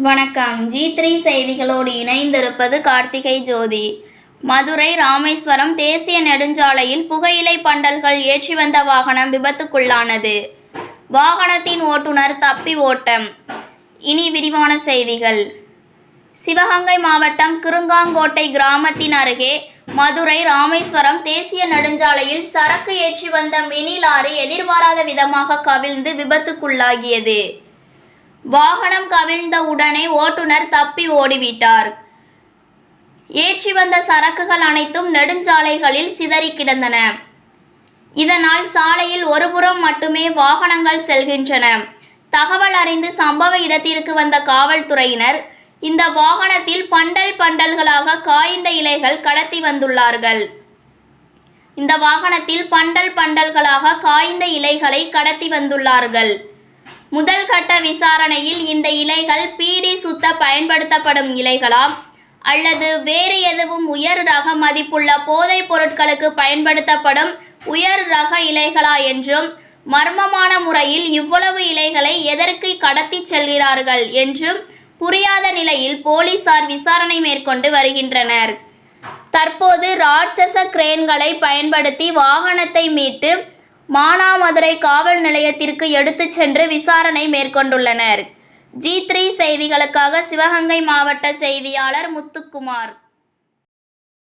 வணக்கம். G three செய்திகளோடு இணைந்திருப்பது கார்த்திகை ஜோதி. மதுரை ராமேஸ்வரம் தேசிய நெடுஞ்சாலையில் புகையிலை பண்டல்கள் ஏற்றி வந்த வாகனம் விபத்துக்குள்ளானது. வாகனத்தின் ஓட்டுநர் தப்பி ஓட்டம். இனி விரிவான செய்திகள். சிவகங்கை மாவட்டம் கிருங்காங்கோட்டை கிராமத்தின் அருகே மதுரை ராமேஸ்வரம் தேசிய நெடுஞ்சாலையில் சரக்கு ஏற்றி வந்த மினி லாரி எதிர்பாராத விதமாக கவிழ்ந்து விபத்துக்குள்ளாகியது. வாகனம் கவிழ்ந்த உடனே ஓட்டுநர் தப்பி ஓடிவிட்டார். ஏற்றி வந்த சரக்குகள் அனைத்தும் நெடுஞ்சாலைகளில் சிதறி கிடந்தன. இதனால் சாலையில் ஒருபுறம் மட்டுமே வாகனங்கள் செல்கின்றன. தகவல் அறிந்து சம்பவ இடத்திற்கு வந்த காவல்துறையினர் இந்த வாகனத்தில் பண்டல் பண்டல்களாக காய்ந்த இலைகள் கடத்தி வந்துள்ளார்கள். இந்த வாகனத்தில் பண்டல் பண்டல்களாக காய்ந்த இலைகளை கடத்தி வந்துள்ளார்கள். முதல் கட்ட விசாரணையில் இந்த இலைகள் பீடி சுத்த பயன்படுத்தப்படும் இலைகளாம். அல்லது வேறு எதுவும் உயர் ரக மதிப்புள்ள போதைப் பொருட்களுக்கு பயன்படுத்தப்படும் உயர் ரக இலைகளா என்றும் மர்மமான முறையில் இவ்வளவு இலைகளை எதற்கு கடத்தி செல்கிறார்கள் என்றும் புரியாத நிலையில் போலீசார் விசாரணை மேற்கொண்டு வருகின்றனர். தற்போது ராட்சச கிரேன்களை பயன்படுத்தி வாகனத்தை மீட்டு மானாமதுரை காவல் நிலையத்திற்கு எடுத்துச் சென்று விசாரணை மேற்கொண்டுள்ளனர். ஜி த்ரீ செய்திகளுக்காக சிவகங்கை மாவட்ட செய்தியாளர் முத்துக்குமார்.